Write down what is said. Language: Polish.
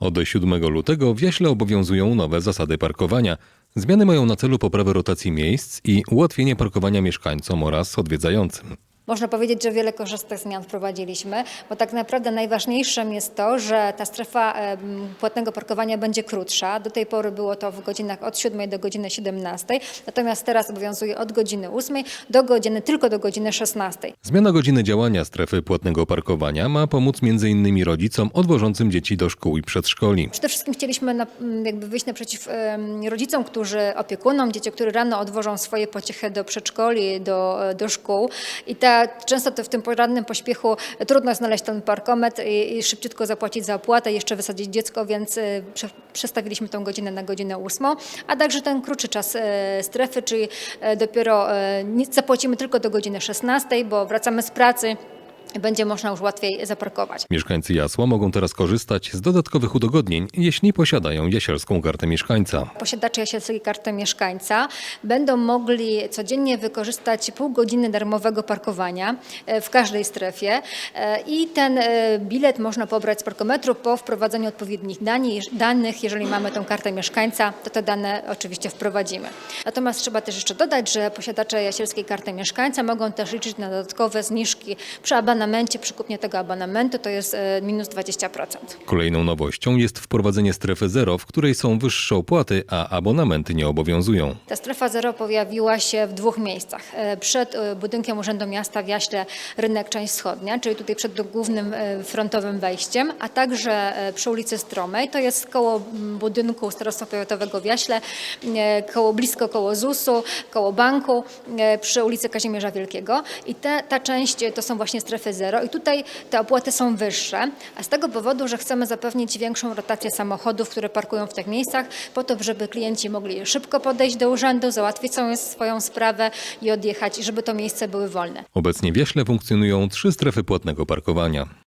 Od 7 lutego w Jaśle obowiązują nowe zasady parkowania. Zmiany mają na celu poprawę rotacji miejsc i ułatwienie parkowania mieszkańcom oraz odwiedzającym. Można powiedzieć, że wiele korzystnych zmian wprowadziliśmy, bo tak naprawdę najważniejszym jest to, że ta strefa płatnego parkowania będzie krótsza. Do tej pory było to w godzinach od 7 do godziny 17, natomiast teraz obowiązuje od godziny 8 do godziny, tylko do godziny 16. Zmiana godziny działania strefy płatnego parkowania ma pomóc m.in. rodzicom odwożącym dzieci do szkół i przedszkoli. Przede wszystkim chcieliśmy na, m, jakby wyjść naprzeciw rodzicom, którzy opiekunom, dzieciom, które rano odwożą swoje pociechy do przedszkoli, do, do szkół i ta, często to w tym porannym pośpiechu trudno znaleźć ten parkometr i, i szybciutko zapłacić za opłatę, jeszcze wysadzić dziecko, więc y, prze, przestawiliśmy tą godzinę na godzinę ósmą, a także ten krótszy czas e, strefy, czyli e, dopiero zapłacimy tylko do godziny 16, bo wracamy z pracy będzie można już łatwiej zaparkować. Mieszkańcy Jasła mogą teraz korzystać z dodatkowych udogodnień, jeśli posiadają jasielską kartę mieszkańca. Posiadacze jasielskiej karty mieszkańca będą mogli codziennie wykorzystać pół godziny darmowego parkowania e, w każdej strefie e, i ten e, bilet można pobrać z parkometru po wprowadzeniu odpowiednich danych. Jeżeli mamy tą kartę mieszkańca, to te dane oczywiście wprowadzimy. Natomiast trzeba też jeszcze dodać, że posiadacze jasielskiej karty mieszkańca mogą też liczyć na dodatkowe zniżki przy abonamencie, przy kupnie tego abonamentu to jest e, minus 20%. Kolejną nowością jest wprowadzenie strefy zero, w której są wyższe opłaty, a abonamenty nie obowiązują. Ta strefa zero pojawiła się w dwóch miejscach. E, Przed e, budynkiem Urzędu Miasta w Jaśle Rynek Część Wschodnia, czyli tutaj przed głównym frontowym wejściem, a także przy ulicy Stromej. To jest koło budynku Starostwa Powiatowego w Jaśle, koło, blisko koło ZUS-u, koło banku, przy ulicy Kazimierza Wielkiego. I te, ta część to są właśnie strefy zero i tutaj te opłaty są wyższe, a z tego powodu, że chcemy zapewnić większą rotację samochodów, które parkują w tych miejscach, po to, żeby klienci mogli szybko podejść do urzędu, załatwić swoją, sprawę i odjechać, i żeby to miejsce były wolne. Obecnie w Jaśle funkcjonują trzy strefy płatnego parkowania.